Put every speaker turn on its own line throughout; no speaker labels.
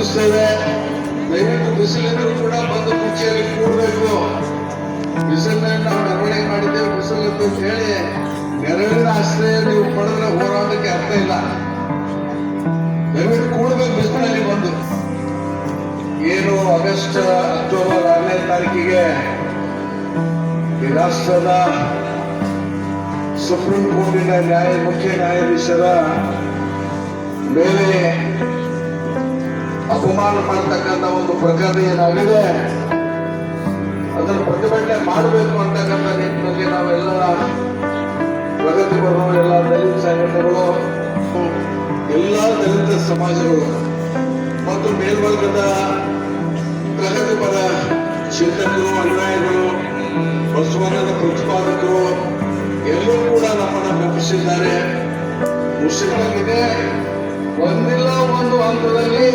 ಮುಗಿಸ್ತೇವೆ ದಯವಿಟ್ಟು ಬಿಸಿಲಿದ್ರು ಕೂಡ ಬಂದು ಕುರ್ಚಿಯಲ್ಲಿ ಕೂಡಬೇಕು ಬಿಸಿಲನ್ನ ನಾವು ಮೆರವಣಿಗೆ ಮಾಡಿದ್ದೇವೆ. ಬಿಸಿಲಿತ್ತು ಕೇಳಿ ಹೇಳಿ ನೆರಳಿನ ಆಶ್ರಯ ನೀವು ಪಡೆದ್ರೆ ಹೋರಾಟಕ್ಕೆ ಅರ್ಥ ಇಲ್ಲ. ದಯವಿಟ್ಟು ಕೂಡಬೇಕು ಬಿಸಿಲಲ್ಲಿ ಬಂದು. ಏನು ಆಗಸ್ಟ್ ಅಕ್ಟೋಬರ್ ಆರನೇ ತಾರೀಕಿಗೆ ಈ ರಾಷ್ಟ್ರದ ಸುಪ್ರೀಂ ಕೋರ್ಟಿನ ನ್ಯಾಯ ಮುಖ್ಯ ನ್ಯಾಯಾಧೀಶರ ಮೇಲೆ ಅಪಮಾನ ಮಾಡ್ತಕ್ಕಂತ ಒಂದು ಪ್ರಕರಣ ಏನಾಗಿದೆ? ಅದನ್ನು ಪ್ರತಿಭಟನೆ ಮಾಡಬೇಕು ಅಂತಕ್ಕಂಥ ನಿಟ್ಟಿನಲ್ಲಿ ನಾವೆಲ್ಲ ಪ್ರಗತಿಪರರು ಎಲ್ಲ ದಲಿತ ಸಂಘಟನೆಗಳು, ಎಲ್ಲ ದಲಿತ ಸಮಾಜಗಳು ಮತ್ತು ಮೇಲ್ವರ್ಗದ ಪ್ರಗತಿಪರ ಚಿಂತಕರು ಅನ್ಯಾಯಗಳು ಬಸವಣ್ಣನ ಪ್ರತಿಪಾದಕರು ಎಲ್ಲರೂ ಕೂಡ ನಮ್ಮನ್ನು ಬೆಂಬಲಿಸಿದ್ದಾರೆ ಮುಸ್ಲಿಮರಿಗೆ ಒಂದಿಲ್ಲ, ಒಂದು ಹಂತದಲ್ಲಿ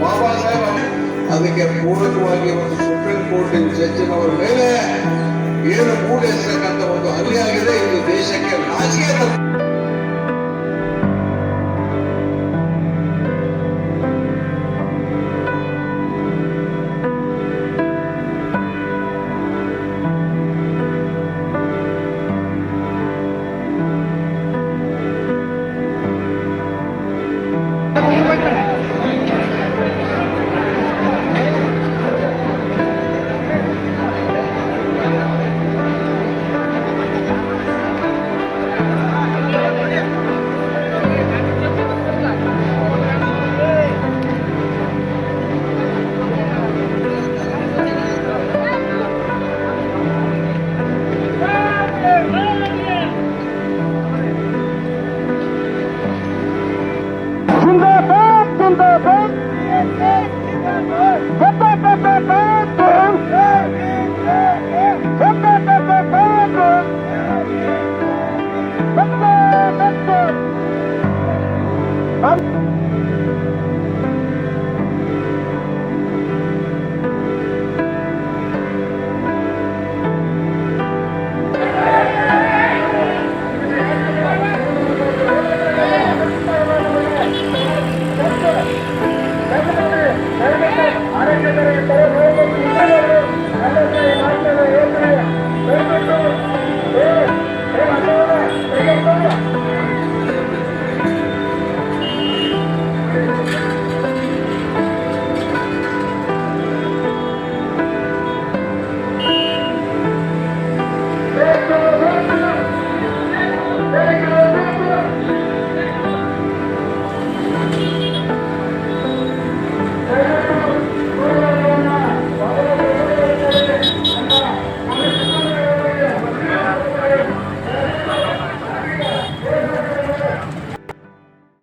ಬಾಬಾ ಸಾಹೇಬ್ ಅದಕ್ಕೆ ಪೂರಕವಾಗಿ ಒಂದು ಸುಪ್ರೀಂ ಕೋರ್ಟಿನ ಜಡ್ಜಿನವರ ಮೇಲೆ ಏನು ಮೂಡಿಸತಕ್ಕಂಥ ಒಂದು ಹಲ್ಲೆ ಆಗಿದೆ. ಇದು ದೇಶಕ್ಕೆ ರಾಜಕೀಯ Huh?